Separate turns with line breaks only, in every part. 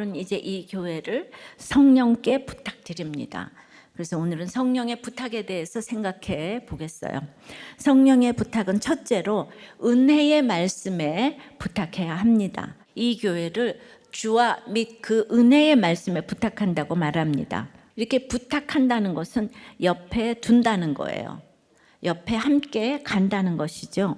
바울은 이제 이 교회를 성령께 부탁드립니다. 그래서 오늘은 성령의 부탁에 대해서 생각해 보겠어요. 성령의 부탁은 첫째로 은혜의 말씀에 부탁해야 합니다. 이 교회를 주와 및 그 은혜의 말씀에 부탁한다고 말합니다. 이렇게 부탁한다는 것은 옆에 둔다는 거예요. 옆에 함께 간다는 것이죠.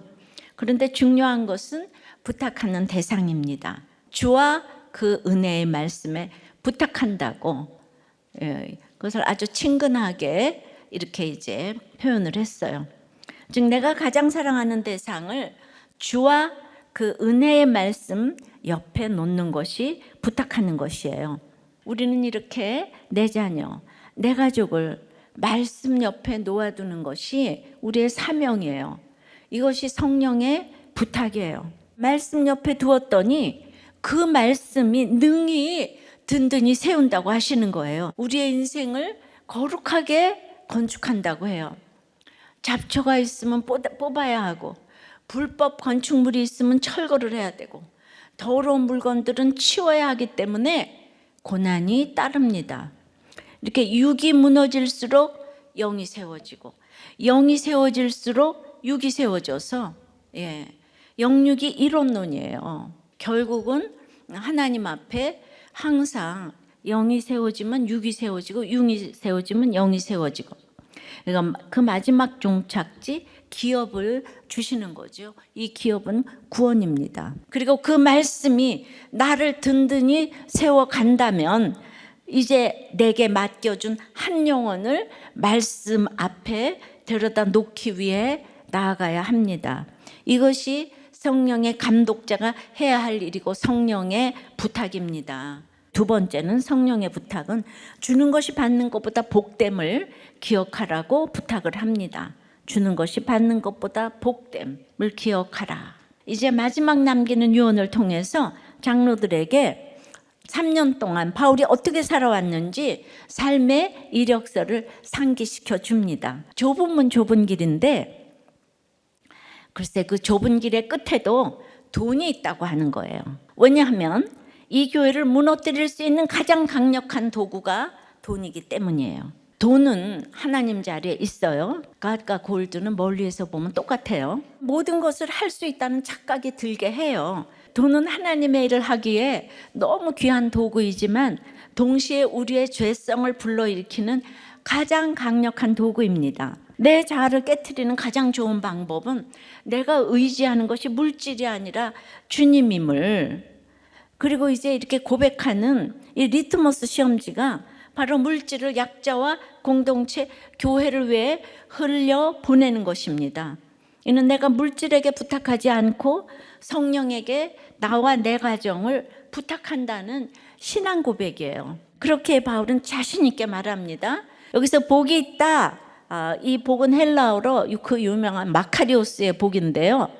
그런데 중요한 것은 부탁하는 대상입니다. 주와 그 은혜의 말씀에 부탁한다고 예, 그것을 아주 친근하게 이렇게 이제 표현을 했어요. 즉 내가 가장 사랑하는 대상을 주와 그 은혜의 말씀 옆에 놓는 것이 부탁하는 것이에요. 우리는 이렇게 내 자녀, 내 가족을 말씀 옆에 놓아두는 것이 우리의 사명이에요. 이것이 성령의 부탁이에요. 말씀 옆에 두었더니 그 말씀이 능히 든든히 세운다고 하시는 거예요. 우리의 인생을 거룩하게 건축한다고 해요. 잡초가 있으면 뽑- 뽑아야 하고 불법 건축물이 있으면 철거를 해야 되고 더러운 물건들은 치워야 하기 때문에 고난이 따릅니다. 이렇게 육이 무너질수록 영이 세워지고 영이 세워질수록 육이 세워져서 예, 영육이 이론론이에요. 결국은 하나님 앞에 항상 영이 세워지면 육이 세워지고 육이 세워지면 영이 세워지고 그러니까 그 마지막 종착지 기업을 주시는 거죠. 이 기업은 구원입니다. 그리고 그 말씀이 나를 든든히 세워 간다면 이제 내게 맡겨준 한 영혼을 말씀 앞에 데려다 놓기 위해 나아가야 합니다. 이것이 성령의 감독자가 해야 할 일이고 성령의 부탁입니다. 두 번째는 성령의 부탁은 주는 것이 받는 것보다 복됨을 기억하라고 부탁을 합니다. 주는 것이 받는 것보다 복됨을 기억하라. 이제 마지막 남기는 유언을 통해서 장로들에게 3년 동안 바울이 어떻게 살아왔는지 삶의 이력서를 상기시켜 줍니다. 좁은 문 좁은 길인데 글쎄 그 좁은 길의 끝에도 돈이 있다고 하는 거예요. 왜냐하면 이 교회를 무너뜨릴 수 있는 가장 강력한 도구가 돈이기 때문이에요. 돈은 하나님 자리에 있어요. 갓과 골드는 멀리에서 보면 똑같아요. 모든 것을 할 수 있다는 착각이 들게 해요. 돈은 하나님의 일을 하기에 너무 귀한 도구이지만 동시에 우리의 죄성을 불러일으키는 가장 강력한 도구입니다. 내 자아를 깨뜨리는 가장 좋은 방법은 내가 의지하는 것이 물질이 아니라 주님임을 그리고 이제 이렇게 고백하는 이 리트머스 시험지가 바로 물질을 약자와 공동체 교회를 위해 흘려 보내는 것입니다. 이는 내가 물질에게 부탁하지 않고 성령에게 나와 내 가정을 부탁한다는 신앙 고백이에요. 그렇게 바울은 자신 있게 말합니다. 여기서 복이 있다. 아, 이 복은 헬라어로 그 유명한 마카리오스의 복인데요.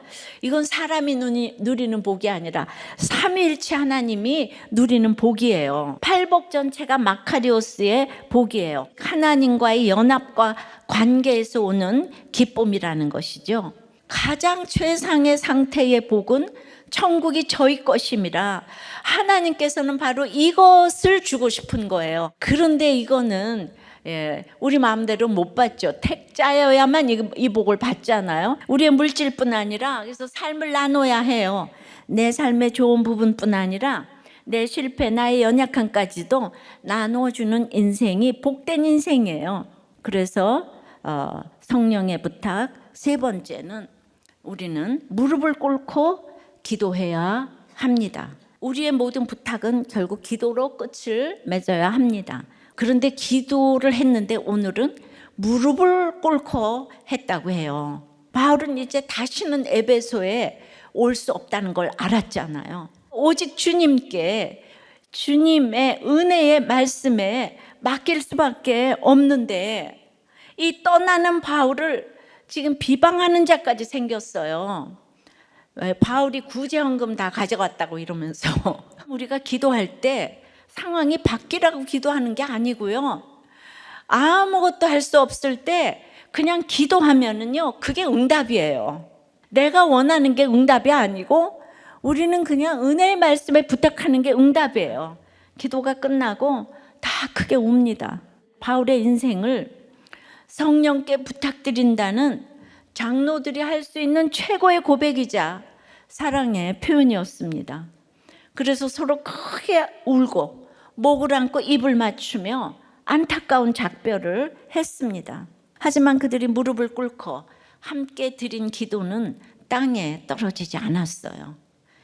이건 사람이 누리, 누리는 복이 아니라 삼위일체 하나님이 누리는 복이에요. 팔복 전체가 마카리오스의 복이에요. 하나님과의 연합과 관계에서 오는 기쁨이라는 것이죠. 가장 최상의 상태의 복은 천국이 저희 것임이라 하나님께서는 바로 이것을 주고 싶은 거예요. 그런데 이거는 예, 우리 마음대로 못 받죠. 택자여야만 이, 이 복을 받잖아요. 우리의 물질뿐 아니라 그래서 삶을 나눠야 해요. 내 삶의 좋은 부분뿐 아니라 내 실패, 나의 연약함까지도 나눠주는 인생이 복된 인생이에요. 그래서 어, 성령의 부탁 세 번째는 우리는 무릎을 꿇고 기도해야 합니다. 우리의 모든 부탁은 결국 기도로 끝을 맺어야 합니다. 그런데 기도를 했는데 오늘은 무릎을 꿇고 했다고 해요. 바울은 이제 다시는 에베소에 올 수 없다는 걸 알았잖아요. 오직 주님께 주님의 은혜의 말씀에 맡길 수밖에 없는데 이 떠나는 바울을 지금 비방하는 자까지 생겼어요. 왜 바울이 구제헌금 다 가져갔다고 이러면서 우리가 기도할 때 상황이 바뀌라고 기도하는 게 아니고요. 아무것도 할 수 없을 때 그냥 기도하면은요, 그게 응답이에요. 내가 원하는 게 응답이 아니고 우리는 그냥 은혜의 말씀에 부탁하는 게 응답이에요. 기도가 끝나고 다 크게 웁니다. 바울의 인생을 성령께 부탁드린다는 장로들이 할 수 있는 최고의 고백이자 사랑의 표현이었습니다. 그래서 서로 크게 울고 목을 안고 입을 맞추며 안타까운 작별을 했습니다. 하지만 그들이 무릎을 꿇고 함께 드린 기도는 땅에 떨어지지 않았어요.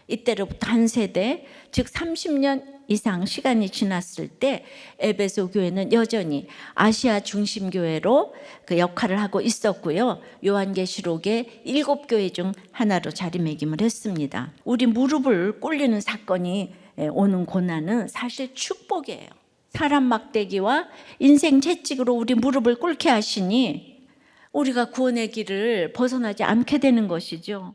이때로부터 한 세대, 즉 30년 이상 시간이 지났을 때 에베소 교회는 여전히 아시아 중심 교회로 그 역할을 하고 있었고요. 요한계시록의 일곱 교회 중 하나로 자리매김을 했습니다. 우리 무릎을 꿇리는 사건이 오는 고난은 사실 축복이에요. 사람 막대기와 인생 채찍으로 우리 무릎을 꿇게 하시니 우리가 구원의 길을 벗어나지 않게 되는 것이죠.